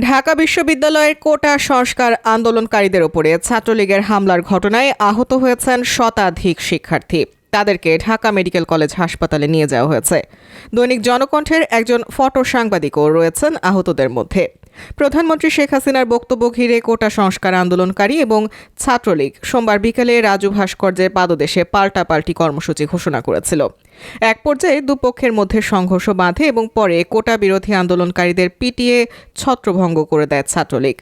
ঢাকা বিশ্ববিদ্যালয়ের কোটা সংস্কার আন্দোলনকারীদের উপরে ছাত্রলীগের হামলার ঘটনায় আহত হয়েছেন শতাধিক শিক্ষার্থী। তাদেরকে ঢাকা মেডিকেল কলেজ হাসপাতালে নিয়ে যাওয়া হয়েছে। দৈনিক জনকণ্ঠের একজন ফটো সাংবাদিকও রয়েছেন আহতদের মধ্যে। প্রধানমন্ত্রী শেখ হাসিনার বক্তব্য ঘিরে কোটা সংস্কার আন্দোলনকারী এবং ছাত্রলীগ সোমবার বিকেলে রাজু ভাস্কর্যের পাদদেশে পাল্টাপাল্টি কর্মসূচি ঘোষণা করেছিল। এক পর্যায়ে দুপক্ষের মধ্যে সংঘর্ষ বাঁধে এবং পরে কোটা বিরোধী আন্দোলনকারীদের পিটিয়ে ছত্রভঙ্গ করে দেয় ছাত্রলীগ।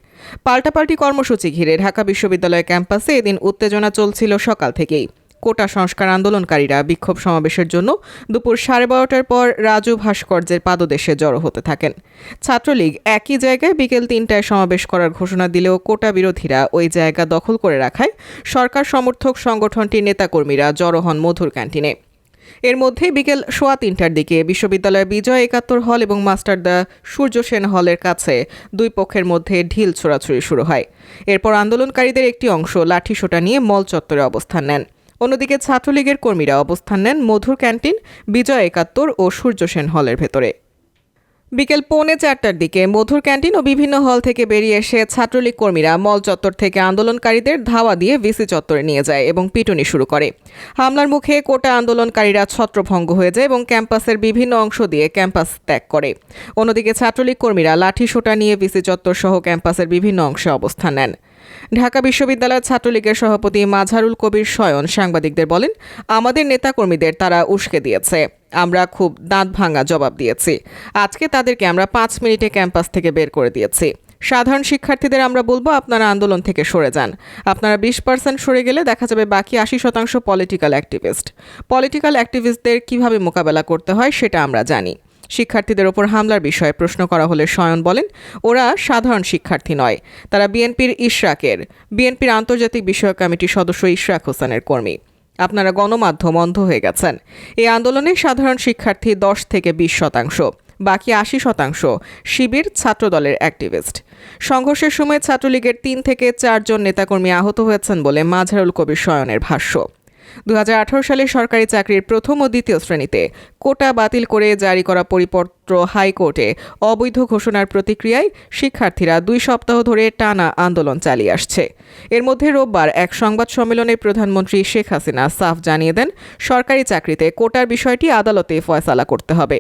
পাল্টাপাল্টি কর্মসূচি ঘিরে ঢাকা বিশ্ববিদ্যালয় ক্যাম্পাসে এদিন উত্তেজনা চলছিল সকাল থেকেই। কোটা সংস্কার আন্দোলনকারীরা বিক্ষোভ সমাবেশের জন্য দুপুর সাড়ে বারোটার পর রাজু ভাস্কর্যের পাদদেশে জড়ো হতে থাকেন। ছাত্রলীগ একই জায়গায় বিকেল তিনটায় সমাবেশ করার ঘোষণা দিলেও কোটা বিরোধীরা ওই জায়গা দখল করে রাখায় সরকার সমর্থক সংগঠনটির নেতাকর্মীরা জড়ো হন মধুর ক্যান্টিনে। এর মধ্যে বিকেল সোয়া তিনটার দিকে বিশ্ববিদ্যালয়ের বিজয় একাত্তর হল এবং মাস্টার দ্য সূর্য সেন হলের কাছে দুই পক্ষের মধ্যে ঢিল ছোড়াছুড়ি শুরু হয়। এরপর আন্দোলনকারীদের একটি অংশ লাঠিসোটা নিয়ে মল চত্বরে অবস্থান নেন। অন্যদিকে ছাত্রলীগের কর্মীরা অবস্থান নেন মধুর ক্যান্টিন বিজয় একাত্তর ও সূর্য সেন হলের ভেতরে। বিকেল পৌনে চারটার দিকে মধুর ক্যান্টিন ও বিভিন্ন হল থেকে বেরিয়ে এসে ছাত্রলীগ কর্মীরা মল চত্বর থেকে আন্দোলনকারীদের ধাওয়া দিয়ে ভিসি চত্বরে নিয়ে যায় এবং পিটুনি শুরু করে। হামলার মুখে কোটা আন্দোলনকারীরা ছত্রভঙ্গ হয়ে যায় এবং ক্যাম্পাসের বিভিন্ন অংশ দিয়ে ক্যাম্পাস ত্যাগ করে। অন্যদিকে ছাত্রলীগ কর্মীরা লাঠি সোটা নিয়ে ভিসি চত্বর সহ ক্যাম্পাসের বিভিন্ন অংশে অবস্থান নেন। ঢাকা বিশ্ববিদ্যালয়ের ছাত্রলীগের সভাপতি মাঝারুল কবির শয়ন সাংবাদিকদের বলেন, আমাদের নেতাকর্মীদের তারা উস্কে দিয়েছে। আমরা খুব দাঁত ভাঙা জবাব দিয়েছি। আজকে তাদেরকে আমরা পাঁচ মিনিটে ক্যাম্পাস থেকে বের করে দিয়েছি। সাধারণ শিক্ষার্থীদের আমরা বলব আপনারা আন্দোলন থেকে সরে যান। আপনারা বিশ পার্সেন্ট সরে গেলে দেখা যাবে বাকি আশি শতাংশ পলিটিক্যাল অ্যাক্টিভিস্ট পলিটিক্যাল অ্যাক্টিভিস্টদের কীভাবে মোকাবেলা করতে হয় সেটা আমরা জানি। শিক্ষার্থীদের ওপর হামলার বিষয়ে প্রশ্ন করা হলে শয়ন বলেন, ওরা সাধারণ শিক্ষার্থী নয়, তারা বিএনপির ইশরাকের। বিএনপির আন্তর্জাতিক বিষয়ক কমিটির সদস্য ইশরাক হোসেনের কর্মী। আপনারা গণমাধ্যম অন্ধ হয়ে গেছেন। এই আন্দোলনে সাধারণ শিক্ষার্থী দশ থেকে বিশ শতাংশ, বাকি আশি শতাংশ শিবির ছাত্রদলের অ্যাক্টিভিস্ট। সংঘর্ষের সময় ছাত্রলীগের তিন থেকে চারজন নেতাকর্মী আহত হয়েছেন বলে মাঝারুল কবির শয়নের ভাষ্য। দু হাজার আঠারো সালে সরকারি চাকরির প্রথম ও দ্বিতীয় শ্রেণীতে কোটা বাতিল করে জারি করা পরিপত্র হাইকোর্টে অবৈধ ঘোষণার প্রতিক্রিয়ায় শিক্ষার্থীরা দুই সপ্তাহ ধরে টানা আন্দোলন চালিয়ে আসছে। এর মধ্যে রোববার এক সংবাদ সম্মেলনে প্রধানমন্ত্রী শেখ হাসিনা সাফ জানিয়ে দেন, সরকারি চাকরিতে কোটার বিষয়টি আদালতে ফয়সালা করতে হবে।